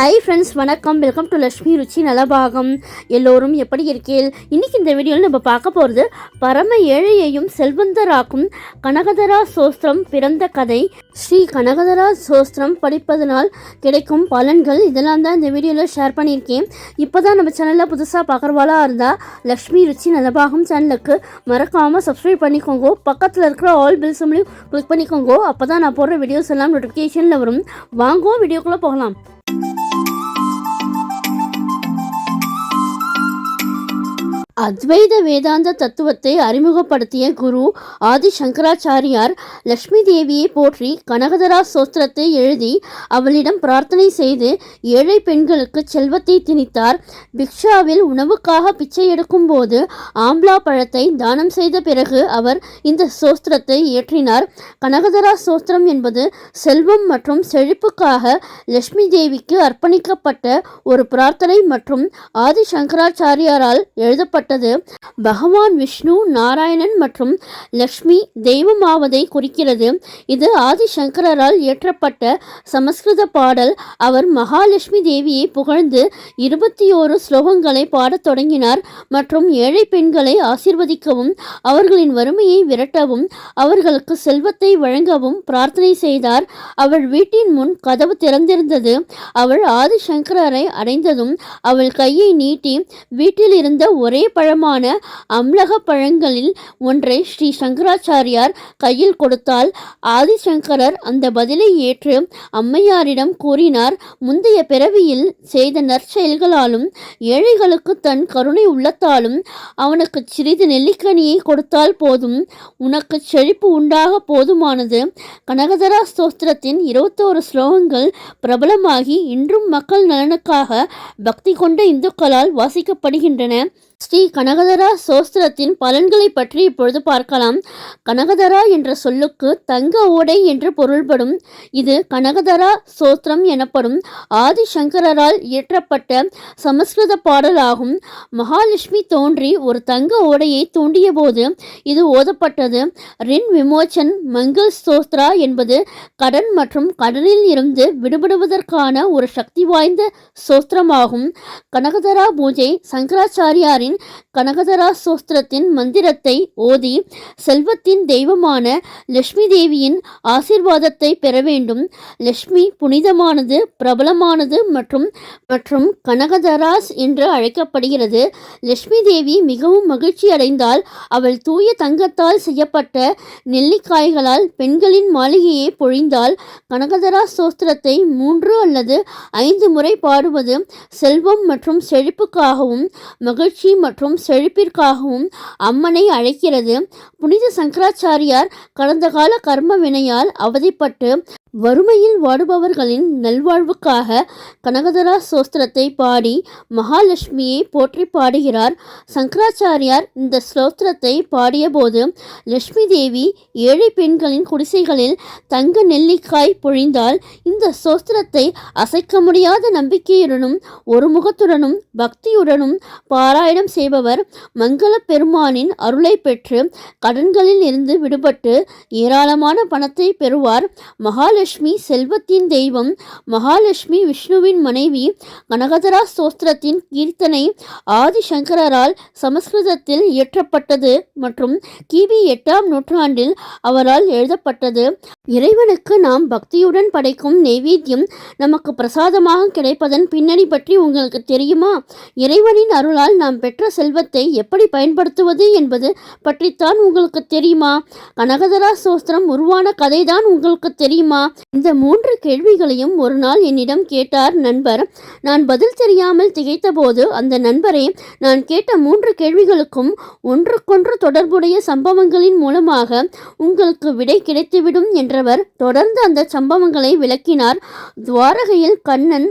Hi friends வணக்கம். Welcome to Lakshmi Ruchi Nalabagam எல்லோரும் எப்படி இருக்கீள் இன்றைக்கி இந்த வீடியோவில் நம்ம பார்க்க போகிறது பரம ஏழையையும் செல்வந்தராக்கும் கனகதரா சோஸ்திரம் பிறந்த கதை. ஸ்ரீ கனகதரா சோஸ்திரம் படிப்பதனால் கிடைக்கும் பலன்கள் இதெல்லாம் தான் இந்த வீடியோவில் ஷேர் பண்ணியிருக்கேன். இப்போ தான் நம்ம சேனலில் புதுசாக பார்க்குறவாளாக இருந்தால் லக்ஷ்மி ருச்சி நலபாகம் சேனலுக்கு மறக்காமல் சப்ஸ்கிரைப் பண்ணிக்கோங்க. பக்கத்தில் இருக்கிற ஆல் பில்ஸும்லையும் கிளிக் பண்ணிக்கோங்க. அப்போ தான் நான் போடுற வீடியோஸ் எல்லாம் நோட்டிஃபிகேஷனில் வரும். வாங்கோ வீடியோக்குள்ளே போகலாம். அத்வைத வேதாந்த தத்துவத்தை அறிமுகப்படுத்திய குரு ஆதி சங்கராச்சாரியார் லக்ஷ்மி தேவியை போற்றி கனகதரா சோஸ்திரத்தை எழுதி அவளிடம் பிரார்த்தனை செய்து ஏழை பெண்களுக்கு செல்வத்தை திணித்தார். பிக்ஷாவில் உணவுக்காக பிச்சை எடுக்கும்போது ஆம்லா பழத்தை தானம் செய்த பிறகு அவர் இந்த சோஸ்திரத்தை இயற்றினார் கனகதரா சோஸ்திரம் என்பது செல்வம் மற்றும் செழிப்புக்காக லட்சுமி தேவிக்கு அர்ப்பணிக்கப்பட்ட ஒரு பிரார்த்தனை மற்றும் ஆதி சங்கராச்சாரியாரால் எழுதப்பட்ட எழுதப்பட்டது பகவான் விஷ்ணு நாராயணன் மற்றும் லக்ஷ்மி தெய்வமாவதை குறிக்கிறது. இது ஆதிசங்கரால் இயற்றப்பட்ட சமஸ்கிருத பாடல். அவர் மகாலட்சுமி தேவியை புகழ்ந்து இருபத்தி ஓரு ஸ்லோகங்களை பாடத் தொடங்கினார் மற்றும் ஏழை பெண்களை ஆசிர்வதிக்கவும் அவர்களின் வறுமையை விரட்டவும் அவர்களுக்கு செல்வத்தை வழங்கவும் பிரார்த்தனை செய்தார். அவள் வீட்டின் முன் கதவு திறந்திருந்தது. அவள் ஆதிசங்கரரை அடைந்ததும் அவள் கையை நீட்டி வீட்டில் இருந்த ஒரே பழமான அம்லக பழங்களில் ஒன்றை ஸ்ரீ சங்கராச்சாரியார் கையில் கொடுத்தால் ஆதிசங்கரர் அந்த பதிலை ஏற்று அம்மையாரிடம் கூறினார். முந்தைய பிறவியில் செய்த நற்செயல்களாலும் ஏழைகளுக்கு தன் கருணை உள்ளத்தாலும் அவனுக்கு சிறிது நெல்லிக்கனியை கொடுத்தால் போதும் உனக்கு செழிப்பு உண்டாக போதுமானது. கனகதரா ஸ்தோத்திரத்தின் இருபத்தோரு ஸ்லோகங்கள் பிரபலமாகி இன்றும் மக்கள் நலனுக்காக பக்தி கொண்ட இந்துக்களால் வாசிக்கப்படுகின்றன. ஸ்ரீ கனகதரா சோஸ்திரத்தின் பலன்களை பற்றி இப்பொழுது பார்க்கலாம். கனகதரா என்ற சொல்லுக்கு தங்க ஓடை என்று பொருள்படும் இது கனகதரா சோஸ்திரம் எனப்படும் ஆதிசங்கரால் இயற்றப்பட்ட சமஸ்கிருத பாடலாகும். மகாலட்சுமி தோன்றி ஒரு தங்க ஓடையை தூண்டியபோது இது ஓதப்பட்டது. ரின் விமோச்சன் மங்கள் ஸ்தோத்ரா என்பது கடன் மற்றும் கடனில் இருந்து விடுபடுவதற்கான ஒரு சக்தி வாய்ந்த சோஸ்திரமாகும். கனகதரா பூஜை சங்கராச்சாரியாரின் கனகதரா சோஸ்திரத்தின் மந்திரத்தை ஓதி செல்வத்தின் தெய்வமான லட்சுமி தேவியின் ஆசீர்வாதத்தை பெற வேண்டும் லட்சுமி புனிதமானது பிரபலமானது மற்றும் மற்றும் கனகதராஸ் என்று அழைக்கப்படுகிறது. லட்சுமி தேவி மிகவும் மகிழ்ச்சி அடைந்தால் அவள் தூய தங்கத்தால் செய்யப்பட்ட நெல்லிக்காய்களால் பெண்களின் மாளிகையை பொழிந்தால் கனகதரா சோஸ்திரத்தை மூன்று அல்லது ஐந்து முறை பாடுவது செல்வம் மற்றும் செழிப்புக்காகவும் மகிழ்ச்சி மற்றும் செழிப்பிற்காகவும் அம்மனை அழைக்கிறது. புனித சங்கராச்சாரியார் கடந்த கால கர்ம வினையால் அவதிப்பட்டு வறுமையில் வாடுபவர்களின் நல்வாழ்வுக்காக கனகதரா சோஸ்திரத்தை பாடி மகாலட்சுமியை போற்றி பாடுகிறார். சங்கராச்சாரியார் இந்த ஸ்லோத்திரத்தை பாடியபோது லட்சுமி தேவி ஏழை பெண்களின் குடிசைகளில் தங்க நெல்லிக்காய் பொழிந்தால் இந்த சோஸ்திரத்தை அசைக்க முடியாத நம்பிக்கையுடனும் ஒரு முகத்துடனும் பக்தியுடனும் பாராயணம் செய்பவர் மங்கள பெருமானின் அருளை பெற்று கடன்களில் இருந்து விடுபட்டு ஏராளமான பணத்தை பெறுவார். மகாலட்சுமி செல்வத்தின் தெய்வம் மகாலட்சுமி விஷ்ணுவின் மனைவி கனகதரா ஸ்தோத்திரத்தின் கீர்த்தனை ஆதிசங்கரால் சமஸ்கிருதத்தில் இயற்றப்பட்டது மற்றும் கிபி எட்டாம் நூற்றாண்டில் அவரால் எழுதப்பட்டது. இறைவனுக்கு நாம் பக்தியுடன் படைக்கும் நெய்வேத்தியம் நமக்கு பிரசாதமாக கிடைப்பதன் பின்னணி பற்றி உங்களுக்கு தெரியுமா? இறைவனின் அருளால் நாம் பெற்ற செல்வத்தை எப்படி பயன்படுத்துவது என்பது பற்றித்தான் உங்களுக்கு தெரியுமா? கனகதரா சோஸ்திரம் உருவான கதைதான் உங்களுக்கு தெரியுமா? இந்த மூன்று கேள்விகளையும் ஒரு நாள் என்னிடம் கேட்டார் நண்பர். நான் பதில் தெரியாமல் திகைத்தபோது அந்த நண்பரே நான் கேட்ட மூன்று கேள்விகளுக்கும் ஒன்றுக்கொன்று தொடர்புடைய சம்பவங்களின் மூலமாக உங்களுக்கு விடை கிடைத்துவிடும் என்றவர் தொடர்ந்து அந்த சம்பவங்களை விளக்கினார். துவாரகையில் கண்ணன்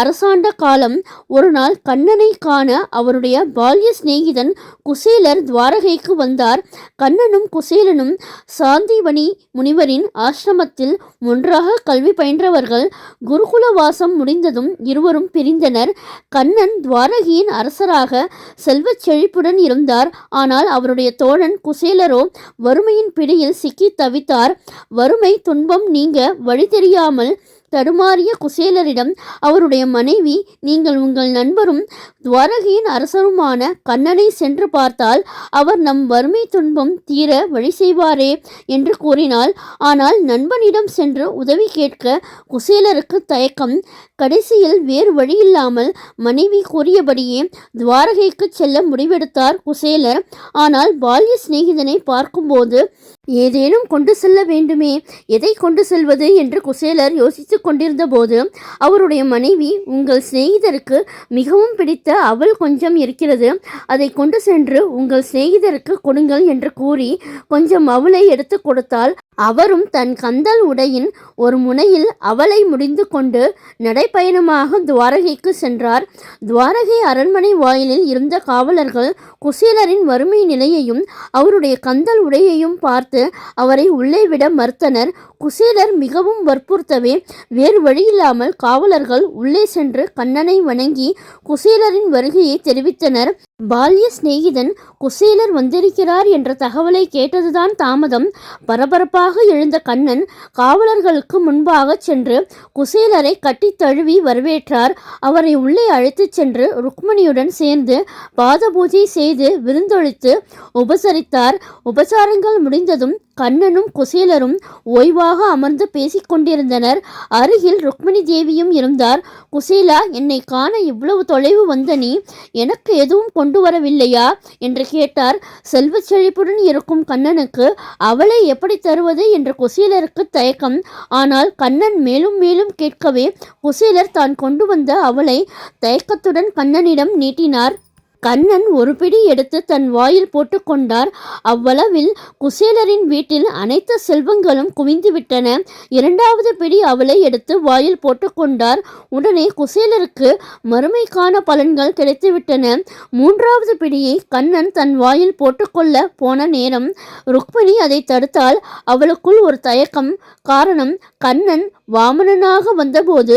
அரசாண்ட காலம். ஒரு நாள் கண்ணனை காண அவருடைய பால்ய சிநேகிதன் குசேலர் துவாரகைக்கு வந்தார். கண்ணனும் குசேலனும் சாந்திவனி முனிவரின் ஆசிரமத்தில் ஒன்றாக கல்வி பயின்றவர்கள் குருகுல வாசம் முடிந்ததும் இருவரும் பிரிந்தனர். கண்ணன் துவாரகியின் அரசராக செல்வச் செழிப்புடன் இருந்தார். ஆனால் அவருடைய தோழன் குசேலரோ வறுமையின் பிடியில் சிக்கி தவித்தார். வறுமை துன்பம் நீங்க வழி தெரியாமல் தடுமாறிய குசேலரிடம் அவருடைய மனைவி நீங்கள் உங்கள் நண்பரும் துவாரகையின் அரசருமான கண்ணனை சென்று பார்த்தால் அவர் நம் வறுமை துன்பம் தீர வழி செய்வாரே என்று கூறினாள். ஆனால் நண்பனிடம் சென்று உதவி கேட்க குசேலருக்கு தயக்கம். கடைசியில் வேறு வழியில்லாமல் மனைவி கூறியபடியே துவாரகைக்கு செல்ல முடிவெடுத்தார் குசேலர். ஆனால் பால்ய சிநேகிதனை பார்க்கும்போது ஏதேனும் கொண்டு செல்ல வேண்டுமே. எதை கொண்டு செல்வது என்று குசேலர் யோசித்துக் கொண்டிருந்தபோது அவருடைய மனைவி உங்கள் சிநேகிதருக்கு மிகவும் பிடித்த அவள் கொஞ்சம் இருக்கிறது. அதை கொண்டு சென்று உங்கள் சிநேகிதருக்கு கொடுங்கள் என்று கூறி கொஞ்சம் அவளை எடுத்து கொடுத்தால் அவரும் தன் கந்தல் உடையின் ஒரு முனையில் அவளை முடிந்து கொண்டு நடைப்பயணமாக துவாரகைக்கு சென்றார். துவாரகை அரண்மனை வாயிலில் இருந்த காவலர்கள் குசேலரின் வறுமை நிலையையும் அவருடைய கந்தல் உடையையும் பார்த்து அவரை உள்ளே விட மறுத்தனர். குசேலர் மிகவும் வற்புறுத்தவே வேறு வழியில்லாமல் காவலர்கள் உள்ளே சென்று கண்ணனை வணங்கி குசேலரின் வருகையை தெரிவித்தனர். பால்ய சிநேகிதன் குசேலர் வந்திருக்கிறார் என்ற தகவலை கேட்டதுதான் தாமதம். பரபரப்பாக எழுந்த கண்ணன் காவலர்களுக்கு முன்பாக சென்று குசேலரை கட்டி தழுவி வரவேற்றார். அவரை உள்ளே அழைத்துச் சென்று ருக்மணியுடன் சேர்ந்து பாத பூஜை செய்து விருந்தொழித்து உபசரித்தார். உபசாரங்கள் முடிந்ததும் கண்ணனும் குசேலரும் ஓய்வாக அமர்ந்து பேசிக் கொண்டிருந்தனர். அருகில் ருக்மிணி தேவியும் இருந்தார். குசேலா என்னை காண இவ்வளவு தொலைவு வந்த நீ எனக்கு எதுவும் கொண்டு வரவில்லையா? என்று கேட்டார். செல்வ செழிப்புடன் இருக்கும் கண்ணனுக்கு அவளை எப்படி தருவது? என்ற குசேலருக்கு தயக்கம். ஆனால் கண்ணன் மேலும் மேலும் கேட்கவே குசேலர் தான் கொண்டு வந்த அவளை தயக்கத்துடன் கண்ணனிடம் நீட்டினார். கண்ணன் ஒரு பிடி எடுத்து தன் வாயில் போட்டுக்கொண்டார் அவ்வளவில் குசேலரின் வீட்டில் அனைத்து செல்வங்களும் குவிந்துவிட்டன. இரண்டாவது பிடி அவளை எடுத்து வாயில் போட்டுக்கொண்டார் உடனே குசேலருக்கு மறுமைக்கான பலன்கள் கிடைத்துவிட்டன. மூன்றாவது பிடியை கண்ணன் தன் வாயில் போட்டுக்கொள்ள போன நேரம் ருக்மிணி அதை தடுத்தால் அவளுக்குள் ஒரு தயக்கம். காரணம் கண்ணன் வாமனனாக வந்தபோது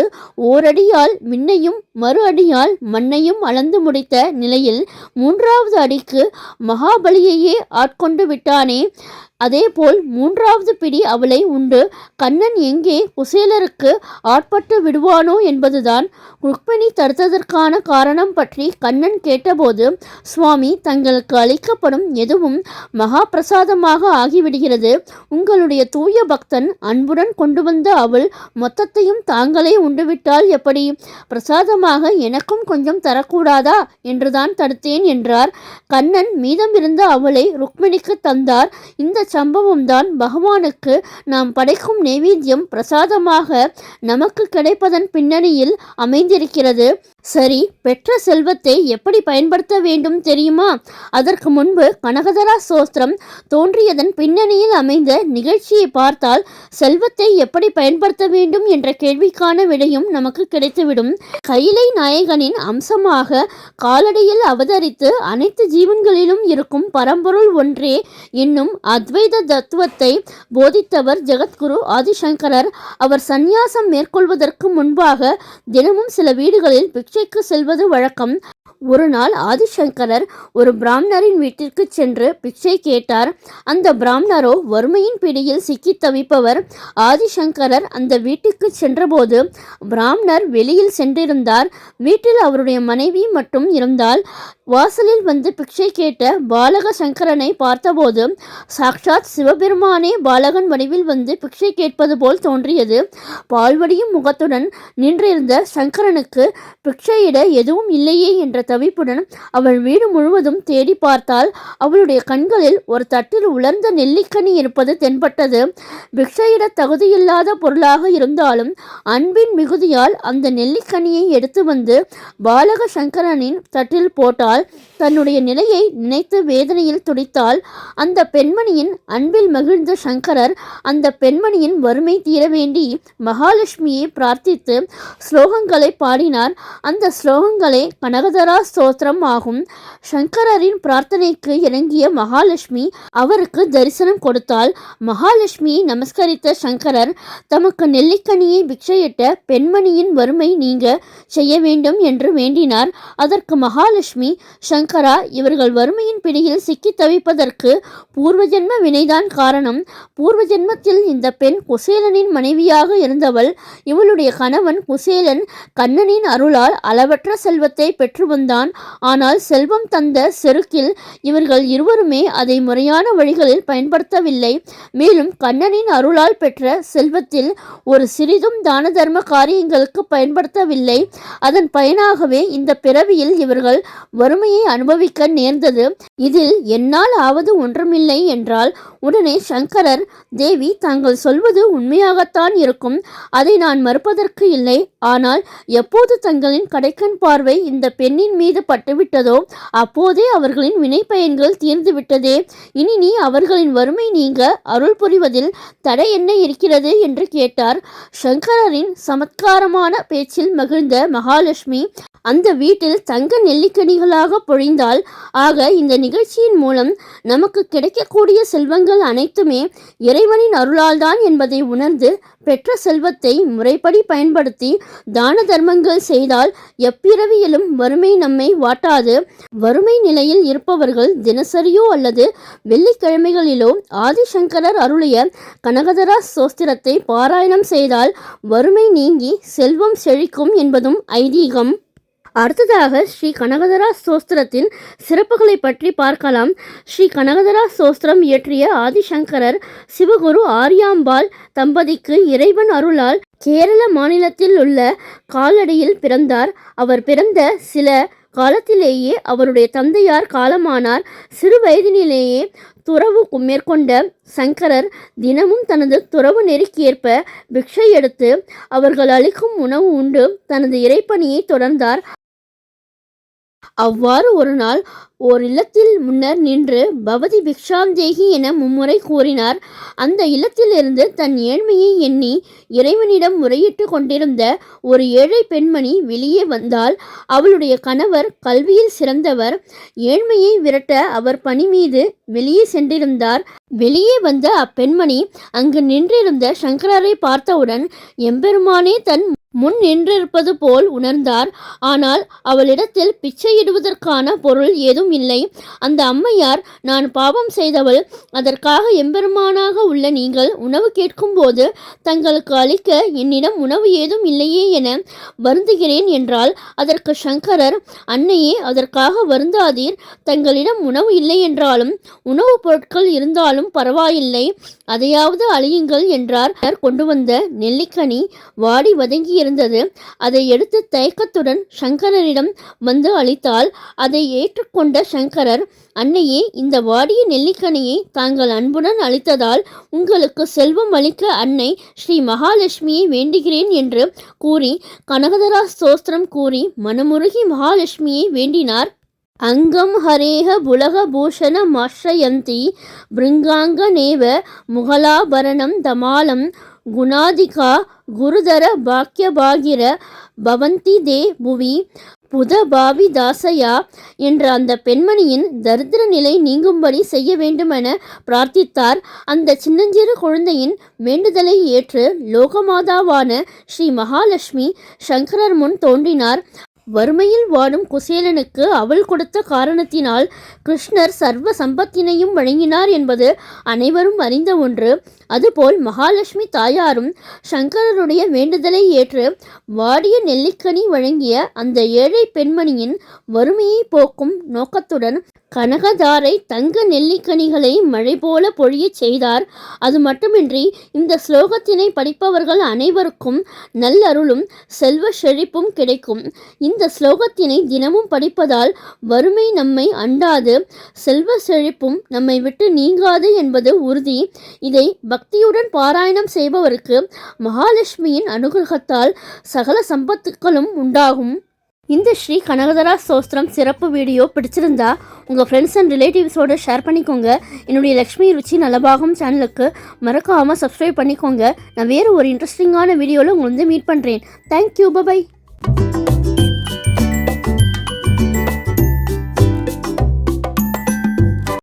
ஓரடியால் மின்னையும் மறு அடியால் மண்ணையும் அளந்து முடித்த நிலையில் மூன்றாவது அடிக்கு மகாபலியையே ஆட்கொண்டு விட்டானே. அதேபோல் மூன்றாவது பிடி அவளை உண்டு. கண்ணன் எங்கே குசேலருக்கு ஆட்பட்டு விடுவானோ என்பதுதான் ருக்மிணி தடுத்ததற்கான காரணம் பற்றி கண்ணன் கேட்டபோது சுவாமி தங்களுக்கு அளிக்கப்படும் எதுவும் மகா பிரசாதமாக ஆகிவிடுகிறது. உங்களுடைய தூய பக்தன் அன்புடன் கொண்டு வந்த அவள் மொத்தத்தையும் தாங்களே உண்டுவிட்டால் எப்படி? பிரசாதமாக எனக்கும் கொஞ்சம் தரக்கூடாதா? என்றுதான் தடுத்தேன் என்றார். கண்ணன் மீதமிருந்த அவளை ருக்மிணிக்கு தந்தார். இந்த சம்பவம்தான் பகவானுக்கு நாம் படைக்கும் நெவேத்தியம் பிரசாதமாக நமக்கு கிடைப்பதன் பின்னணியில் அமைந்திருக்கிறது. சரி பெற்ற செல்வத்தை எப்படி பயன்படுத்த வேண்டும் தெரியுமா? அதற்கு முன்பு கனகதரா சோஸ்திரம் தோன்றியதன் பின்னணியில் அமைந்த நிகழ்ச்சியை பார்த்தால் செல்வத்தை எப்படி பயன்படுத்த வேண்டும் என்ற கேள்விக்கான விடையும் நமக்கு கிடைத்துவிடும். கைலை நாயகனின் அம்சமாக காலடியில் அவதரித்து அனைத்து ஜீவன்களிலும் இருக்கும் பரம்பொருள் ஒன்றே என்னும் அத்வைத தத்துவத்தை போதித்தவர் ஜெகத்குரு ஆதிசங்கரர். அவர் சந்நியாசம் மேற்கொள்வதற்கு முன்பாக தினமும் சில வீடுகளில் பிக்ஷைக்கு செல்வது வழக்கம். ஒரு நாள் ஆதிசங்கரர் ஒரு பிராமணரின் வீட்டிற்கு சென்று பிச்சை கேட்டார். அந்த பிராமணரோ வறுமையின் பிடியில் சிக்கித் தவிப்பவர். ஆதிசங்கரர் அந்த வீட்டுக்கு சென்றபோது பிராமணர் வெளியில் சென்றிருந்தார். வீட்டில் அவருடைய மனைவி மட்டும் இருந்தால் வாசலில் வந்து பிச்சை கேட்ட பாலக சங்கரனை பார்த்தபோது சாக்ஷாத் சிவபெருமானே பாலகன் வடிவில் வந்து பிச்சை கேட்பது போல் தோன்றியது. பால்வடியும் முகத்துடன் நின்றிருந்த சங்கரனுக்கு பிக்ஷையிட எதுவும் இல்லையே என்ற தவிப்புடன் அவள் வீடு முழுவதும் தேடி பார்த்தால் அவளுடைய கண்களில் ஒரு தட்டில் உலர்ந்த நெல்லிக்கனி இருப்பது தென்பட்டது. பிக்ஷையிட தகுதியில்லாத பொருளாக இருந்தாலும் அன்பின் மிகுதியால் அந்த நெல்லிக்கனியை எடுத்து வந்து பாலக சங்கரனின் தட்டில் போட்டால் தன்னுடைய நிலையை நினைத்து வேதனையில் துடித்தால் அந்த பெண்மணியின் அன்பில் மகிழ்ந்த சங்கரர் அந்த பெண்மணியின் வறுமை தீர வேண்டி மகாலட்சுமியை பிரார்த்தித்து ஸ்லோகங்களை பாடினார். அந்த ஸ்லோகங்களை கனகதரா ஸ்தோத்திரம் ஆகும் சங்கரரின் பிரார்த்தனைக்கு இறங்கிய மகாலட்சுமி அவருக்கு தரிசனம் கொடுத்தால் மகாலட்சுமியை நமஸ்கரித்த சங்கரர் தமக்கு நெல்லிக்கனியை பிக்ஷையிட்ட பெண்மணியின் வறுமை நீங்க செய்ய வேண்டும் என்று வேண்டினார். அதற்கு மகாலட்சுமி சங்கரா இவர்கள் வறுமையின் பிடியில் சிக்கி தவிப்பதற்கு பூர்வஜென்ம வினைதான் காரணம். பூர்வஜென்மத்தில் இந்த பெண் குசேலனின் மனைவியாக இருந்தவள். இவளுடைய கணவன் குசேலன் கண்ணனின் அருளால் அளவற்ற செல்வத்தை பெற்று வந்தான் ஆனால் செல்வம் தந்த செருக்கில் இவர்கள் இருவருமே அதை முறையான வழிகளில் பயன்படுத்தவில்லை. மேலும் கண்ணனின் அருளால் பெற்ற செல்வத்தில் ஒரு சிறிதும் தான தர்ம காரியங்களுக்கு பயன்படுத்தவில்லை. அதன் பயனாகவே இந்த பிறவியில் இவர்கள் வறுமையை அனுபவிக்க நேர்ந்தது. இதில் என்னால் ஆவது ஒன்றுமில்லை என்றால் உடனே சங்கரர் தேவி தாங்கள் சொல்வது உண்மையாகத்தான் இருக்கும். அதை நான் மறுப்பதற்கு இல்லை. ஆனால் எப்போது தங்களின் கடைக்கண் பார்வை இந்த பெண்ணின் மீது பட்டுவிட்டதோ? அப்போதே அவர்களின் வினை வினைப்பயன்கள் தீர்ந்துவிட்டதே. இனி நீ அவர்களின் வறுமை நீங்க அருள் புரிவதில் தடை என்ன இருக்கிறது? என்று கேட்டார். சங்கரரின் சமத்காரமான பேச்சில் மகிழ்ந்த மகாலட்சுமி அந்த வீட்டில் தங்க நெல்லிக்கனிகளாக பொழிந்தால் ஆக இந்த நிகழ்ச்சியின் மூலம் நமக்கு கிடைக்கக்கூடிய செல்வங்கள் அனைத்துமே இறைவனின் அருளால்தான் என்பதை உணர்ந்து பெற்ற செல்வத்தை முறைப்படி பயன்படுத்தி தான தர்மங்கள் செய்தால் எப்பிறவியிலும் வறுமை நம்மை வாட்டாது. வறுமை நிலையில் இருப்பவர்கள் தினசரியோ அல்லது வெள்ளிக்கிழமைகளிலோ ஆதிசங்கரர் அருளிய கனகதரா சோஸ்திரத்தை பாராயணம் செய்தால் வறுமை நீங்கி செல்வம் செழிக்கும் என்பதும் ஐதீகம். அடுத்ததாக ஸ்ரீ கனகதரா சோஸ்திரத்தின் சிறப்புகளை பற்றி பார்க்கலாம். ஸ்ரீ கனகதரா சோஸ்திரம் இயற்றிய ஆதிசங்கரர் சிவகுரு ஆரியாம்பாள் தம்பதிக்கு இறைவன் அருளால் கேரள மாநிலத்தில் உள்ள காலடியில் பிறந்தார். அவர் பிறந்த சில காலத்திலேயே அவருடைய தந்தையார் காலமானார். சிறு வயதினிலேயே துறவு மேற்கொண்ட சங்கரர் தினமும் தனது துறவு நெருக்கியேற்ப பிக்ஷை எடுத்து அவர்கள் அளிக்கும் உணவு உண்டு. தனது இறைப்பணியை தொடர்ந்தார். அவ்வாறு ஒரு நாள் ஓர் இல்லத்தில் முன்னர் நின்று பவதி பிக்ஷாந்தேகி என மும்முறை கூறினார். அந்த இல்லத்திலிருந்து தன் ஏழ்மையை எண்ணி இறைவனிடம் முறையிட்டு கொண்டிருந்த ஒரு ஏழை பெண்மணி வெளியே வந்தால் அவளுடைய கணவர் கல்வியில் சிறந்தவர். ஏழ்மையை விரட்ட அவர் பணி மீது வெளியே சென்றிருந்தார். வெளியே வந்த அப்பெண்மணி அங்கு நின்றிருந்த சங்கரரை பார்த்தவுடன் எம்பெருமானே தன் முன் நின்றிருப்பது போல் உணர்ந்தார். ஆனால் அவளிடத்தில் பிச்சையிடுவதற்கான பொருள் ஏதும் இல்லை. அந்த அம்மையார் நான் பாவம் செய்தவள் அதற்காக எம்பெருமானாக உள்ள நீங்கள் உணவு கேட்கும்போது தங்களுக்கு அளிக்க என்னிடம் உணவு ஏதும் இல்லையே என வருந்துகிறேன் என்றால் அதற்கு சங்கரர் அன்னையே அதற்காக வருந்தாதீர். தங்களிடம் உணவு இல்லை என்றாலும் உணவுப் பொருட்கள் இருந்தாலும் பரவாயில்லை. அதையாவது அழியுங்கள் என்றார். கொண்டு வந்த நெல்லிக்கனி வாடி வதங்கி இருந்தது அதை எடுத்து தயக்கத்துடன் சங்கரனிடம் வந்து அளித்தால் அதை ஏற்றுக்கொண்ட சங்கரர் அன்னையே இந்த வாடிய நெல்லிக்கனியை தாங்கள் அன்புடன் அளித்ததால் உங்களுக்கு செல்வம் அளிக்க அன்னை ஸ்ரீ மகாலட்சுமியை வேண்டுகிறேன் என்று கூறி கனகதரா ஸ்தோஸ்திரம் கூறி மனமுருகி மகாலட்சுமியை வேண்டினார். அங்கம் ஹரேக புலகபூஷண பிருங்காங்க பிருங்காங்கநேவ முகலாபரணம் தமாலம் குணாதிகா குருதர பாக்கியபாகிர பவந்தி தே புவி புதபாவி தாசையா? என்ற அந்த பெண்மணியின் தரித்திர நிலை நீங்கும்படி செய்ய வேண்டுமென பிரார்த்தித்தார். அந்த சின்னஞ்சிறு குழந்தையின் வேண்டுதலை ஏற்று லோகமாதாவான ஸ்ரீ மகாலட்சுமி சங்கரர் முன் தோன்றினார். வறுமையில் வாடும் குசேலனுக்கு அவள் கொடுத்த காரணத்தினால் கிருஷ்ணர் சர்வ சம்பத்தினையும் வழங்கினார் என்பது அனைவரும் அறிந்த ஒன்று. அதுபோல் மகாலட்சுமி தாயாரும் சங்கரருடைய வேண்டுதலை ஏற்று வாடிய நெல்லிக்கனி வழங்கிய அந்த ஏழை பெண்மணியின் வறுமையை போக்கும் நோக்கத்துடன் கனகதாரை தங்க நெல்லிக்கனிகளை மழை போல பொழியச் செய்தார். அது மட்டுமின்றி இந்த ஸ்லோகத்தினை படிப்பவர்கள் அனைவருக்கும் நல்லருளும் செல்வ செழிப்பும் கிடைக்கும். இந்த ஸ்லோகத்தினை தினமும் படிப்பதால் வறுமை நம்மை அண்டாது செல்வ செழிப்பும் நம்மை விட்டு நீங்காது என்பது உறுதி. இதை பக்தியுடன் பாராயணம் செய்பவருக்கு மகாலட்சுமியின் அனுகிரகத்தால் சகல சம்பத்துக்களும் உண்டாகும். இந்த ஸ்ரீ கனகதரா சோஸ்திரம் சிறப்பு வீடியோ பிடிச்சிருந்தா உங்கள் ஃப்ரெண்ட்ஸ் அண்ட் ரிலேட்டிவ்ஸோடு ஷேர் பண்ணிக்கோங்க. என்னுடைய லக்ஷ்மி ருச்சி நலபாகம் சேனலுக்கு மறக்காமல் சப்ஸ்கிரைப் பண்ணிக்கோங்க. நான் வேறு ஒரு இன்ட்ரெஸ்டிங்கான வீடியோவில் உங்களை வந்து மீட் பண்ணுறேன் தேங்க்யூ பபாய்